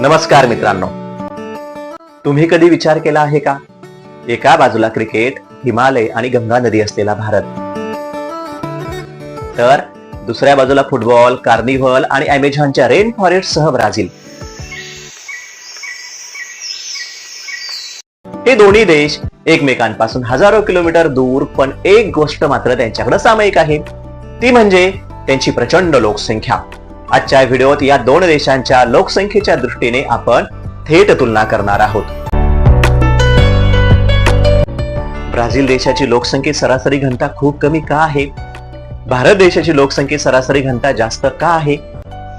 नमस्कार मित्रांनो. तुम्ही कधी विचार केला आहे का? एका बाजूला क्रिकेट हिमालय आणि गंगा नदी असलेला भारत. तर दुसऱ्या बाजूला फुटबॉल कार्निव्हल आणि अमेझॉनच्या रेन फॉरेस्ट सह ब्राझील. हे दोन्ही देश एकमेकांपासून हजारो किलोमीटर दूर पण एक गोष्ट मात्र त्यांच्याकडे सामायिक आहे. ती म्हणजे त्यांची प्रचंड लोकसंख्या. आजच्या व्हिडिओत या दोन देशांच्या लोकसंख्येच्या दृष्टीने आपण थेट तुलना करणार आहोत. ब्राझील देशाची लोकसंख्या सरासरी घनता खूप कमी का आहे? भारत देशाची लोकसंख्या सरासरी घनता जास्त का आहे?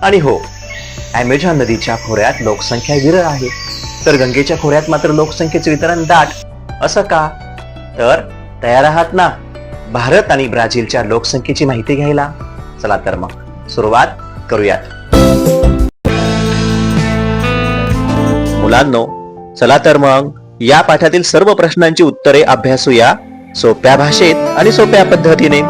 आणि हो अमेझॉन नदीच्या खोऱ्यात लोकसंख्या विरळ आहे. तर गंगेच्या खोऱ्यात मात्र लोकसंख्येचे वितरण दाट असं का? तर तयार आहात ना? भारत आणि ब्राझीलच्या लोकसंख्येची माहिती घ्यायला? चला तर मग. सुरुवात करूयात. मुलांनो चला तर मग या पाठातील सर्व प्रश्नांची उत्तरे अभ्यासूया सोप्या भाषेत आणि सोप्या पद्धतीने.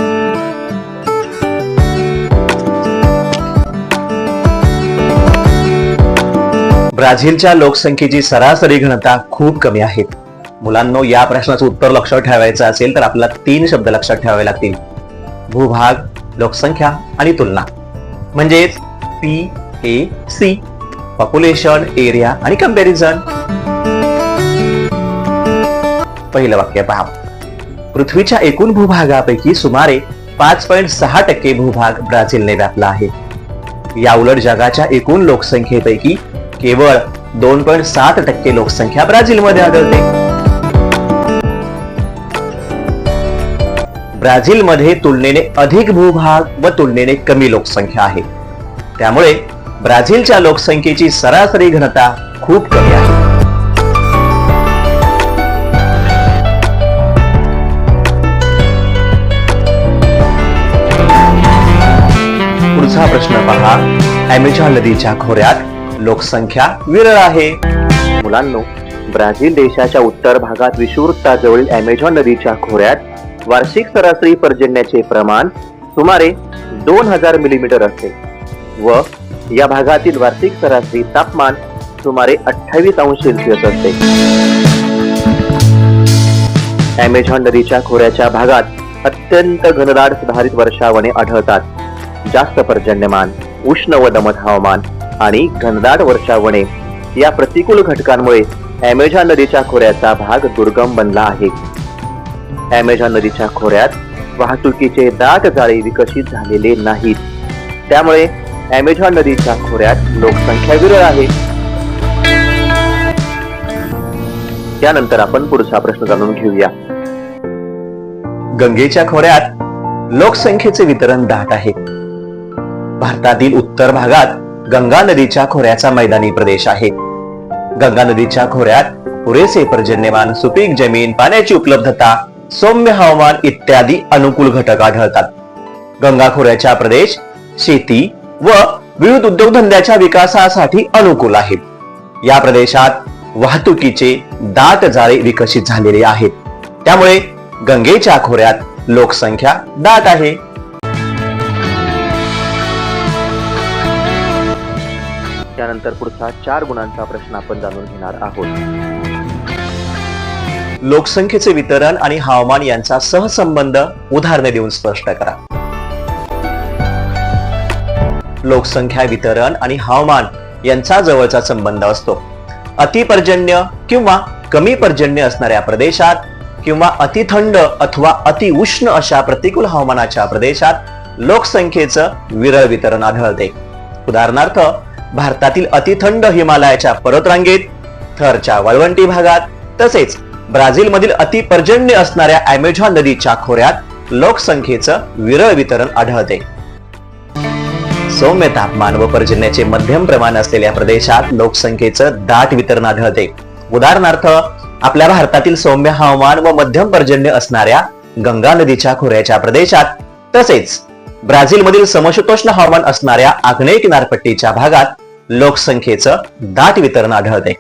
ब्राझीलच्या लोकसंख्येची सरासरी घनता खूप कमी आहे. मुलांनो या प्रश्नाचं उत्तर लक्षात ठेवायचं असेल तर आपल्याला तीन शब्द लक्षात ठेवावे लागतील. भूभाग लोकसंख्या आणि तुलना. म्हणजेच P A C population area आणि कंपॅरिझन पहिलं वाक्य पहा. पृथ्वीच्या एकूण भूभागापैकी सुमारे पाच पॉईंट सहा टक्के भूभाग ब्राझीलने व्यापला आहे. या उलट जगाच्या एकूण लोकसंख्येपैकी केवळ दोन पॉईंट सात टक्के लोकसंख्या ब्राझीलमध्ये आढळते. ब्राझीलमध्ये तुलनेने अधिक भूभाग व तुलनेने कमी लोकसंख्या आहे. त्यामुळे ब्राझीलच्या लोकसंख्येची सरासरी घनता खूप कमी आहे. पुढचा प्रश्न पहा. अमेझॉन नदीच्या खोऱ्यात लोकसंख्या विरळ आहे. मुलांनो ब्राझील देशाच्या उत्तर भागात विषुवृत्ताजवळील अमेझॉन नदीच्या खोऱ्यात वार्षिक सरासरी पर्जन्याचे प्रमाण सुमारे दोन हजार मिलीमीटर असते व या भागातील वार्षिक सरासरी तापमान सुमारे अठ्ठावीस अंश सेल्सिअस असते. अमेझॉन नदीच्या खोऱ्याच्या भागात अत्यंत घनदाट सुधारित वर्षावने आढळतात. जास्त पर्जन्यमान उष्ण व दमट हवामान आणि घनदाट वर्षावने या प्रतिकूल घटकांमुळे अमेझॉन नदीच्या खोऱ्याचा भाग दुर्गम बनला आहे. अमेझॉन नदीच्या खोऱ्यात वाहतुकीचे दाट जाळे विकसित झालेले नाहीत. त्यामुळे अमेझॉन नदीच्या खोऱ्यात लोकसंख्या विरळ आहे. त्यानंतर आपण पुढचा प्रश्न जाणून घेऊया. गंगेच्या खोऱ्यात लोकसंख्येचे वितरण दाट आहे. भारतातील उत्तर भागात गंगा नदीच्या खोऱ्याचा मैदानी प्रदेश आहे. गंगा नदीच्या खोऱ्यात पुरेसे पर्जन्यमान सुपीक जमीन पाण्याची उपलब्धता सौम्य हवामान इत्यादी अनुकूल घटक आढळतात गंगा खोऱ्याचा प्रदेश शेती व विविध उद्योगधंद्याच्या विकासासाठी अनुकूल आहेत. या प्रदेशात वाहतुकीचे दाट जाळे विकसित झालेले आहेत. त्यामुळे गंगेच्या खोऱ्यात लोकसंख्या दाट आहे. त्यानंतर पुढचा चार गुणांचा प्रश्न आपण जाणून घेणार आहोत. लोकसंख्येचे वितरण आणि हवामान यांचा सहसंबंध उदाहरणे देऊन स्पष्ट करा. लोकसंख्या वितरण आणि हवामान यांचा जवळचा संबंध असतो. अतिपर्जन्य किंवा कमी पर्जन्य असणाऱ्या प्रदेशात किंवा अतिथंड अथवा अति उष्ण अशा प्रतिकूल हवामानाच्या प्रदेशात लोकसंख्येचं विरळ वितरण आढळते. उदाहरणार्थ भारतातील अतिथंड हिमालयाच्या पर्वतरांगेत थरच्या वाळवंटी भागात तसेच ब्राझीलमधील अतिपर्जन्य असणाऱ्या अमेझॉन नदीच्या खोऱ्यात लोकसंख्येचं विरळ वितरण आढळते. सौम्य तापमान व पर्जन्याचे मध्यम प्रमाण असलेल्या प्रदेशात लोकसंख्येचं दाट वितरण आढळते. उदाहरणार्थ आपल्या भारतातील सौम्य हवामान व मध्यम पर्जन्य असणाऱ्या गंगा नदीच्या खोऱ्याच्या प्रदेशात तसेच ब्राझीलमधील समशीतोष्ण हवामान असणाऱ्या आग्नेय किनारपट्टीच्या भागात लोकसंख्येचं दाट वितरण आढळते.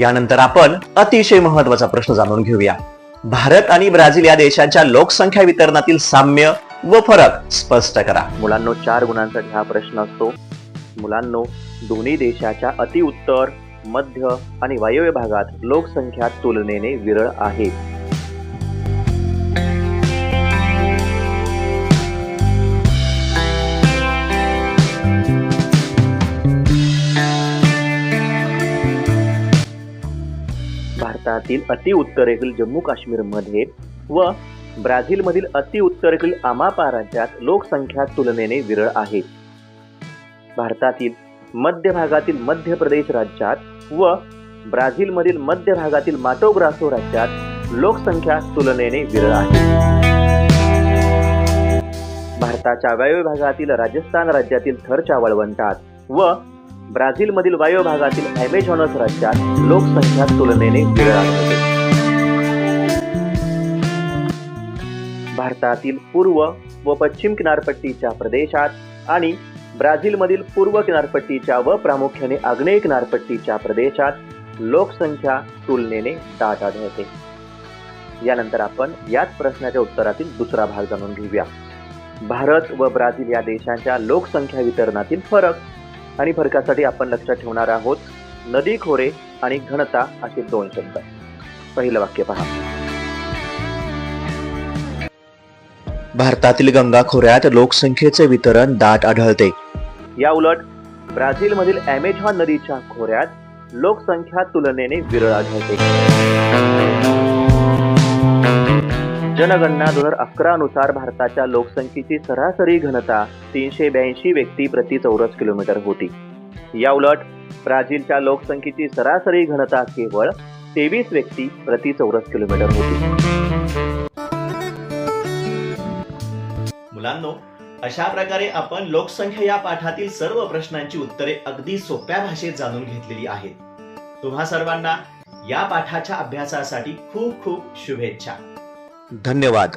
यानंतर आपण अतिशय महत्त्वाचा प्रश्न जाणून घेऊया. भारत आणि ब्राझील या देशांच्या लोकसंख्या वितरणातील साम्य व फरक स्पष्ट करा. मुलांनो चार गुणांसाठी हा प्रश्न असतो. मुलांनो दोन्ही देशाच्या अतिउत्तर मध्य आणि वायव्य भागात लोकसंख्या तुलनेने विरळ आहे. भारतातील अतिउत्तरेतील जम्मू काश्मीरमध्ये व ब्राझीलमधील अतिउत्तरेतील आमापा राज्यात लोकसंख्या तुलनेने विरळ आहे. भारतातील मध्य भागातील मध्य प्रदेश राज्यात व ब्राझीलमधील मध्य भागातील माटोग्रासो राज्यात लोकसंख्या तुलनेने विरळ आहे. भारताच्या वायव्य भागातील राजस्थान राज्यातील थरच्या वाळवंटात व ब्राझीलमधील वायव्य भागातील ॲमेझॉनस राज्यात लोकसंख्या तुलनेने आढळते भारतातील पूर्व व पश्चिम किनारपट्टीच्या प्रदेशात आणि ब्राझीलमधील पूर्व किनारपट्टीच्या व प्रामुख्याने आग्नेय किनारपट्टीच्या प्रदेशात लोकसंख्या तुलनेने दाट आढळते. यानंतर आपण याच प्रश्नाच्या उत्तरातील दुसरा भाग जाणून घेऊया. भारत व ब्राझील या देशांच्या लोकसंख्या वितरणातील फरक आणि फरकासाठी आपण लक्षात ठेवणार आहोत नदी खोरे आणि घनता असे दोन शब्द. पहिलं वाक्य पहा. भारतातील गंगा खोऱ्यात लोकसंख्येचे वितरण दाट आढळते. या उलट ब्राझीलमधील ॲमेझॉन नदीच्या खोऱ्यात लोकसंख्या तुलनेने विरळ आढळते. जनगणना दोन हजार अकरा नुसार भारताच्या लोकसंख्येची सरासरी घनता तीनशे ब्याऐंशी व्यक्ती प्रति चौरस किलोमीटर होती. या उलट ब्राझीलच्या लोकसंख्येची सरासरी घनता केवळ तेवीस व्यक्ती प्रति चौरस किलोमीटर होती. मुलांनो अशा प्रकारे आपण लोकसंख्या या पाठातील सर्व प्रश्नांची उत्तरे अगदी सोप्या भाषेत जाणून घेतलेली आहेत. तुम्हा सर्वांना या पाठाच्या अभ्यासासाठी खूप खूप शुभेच्छा. धन्यवाद.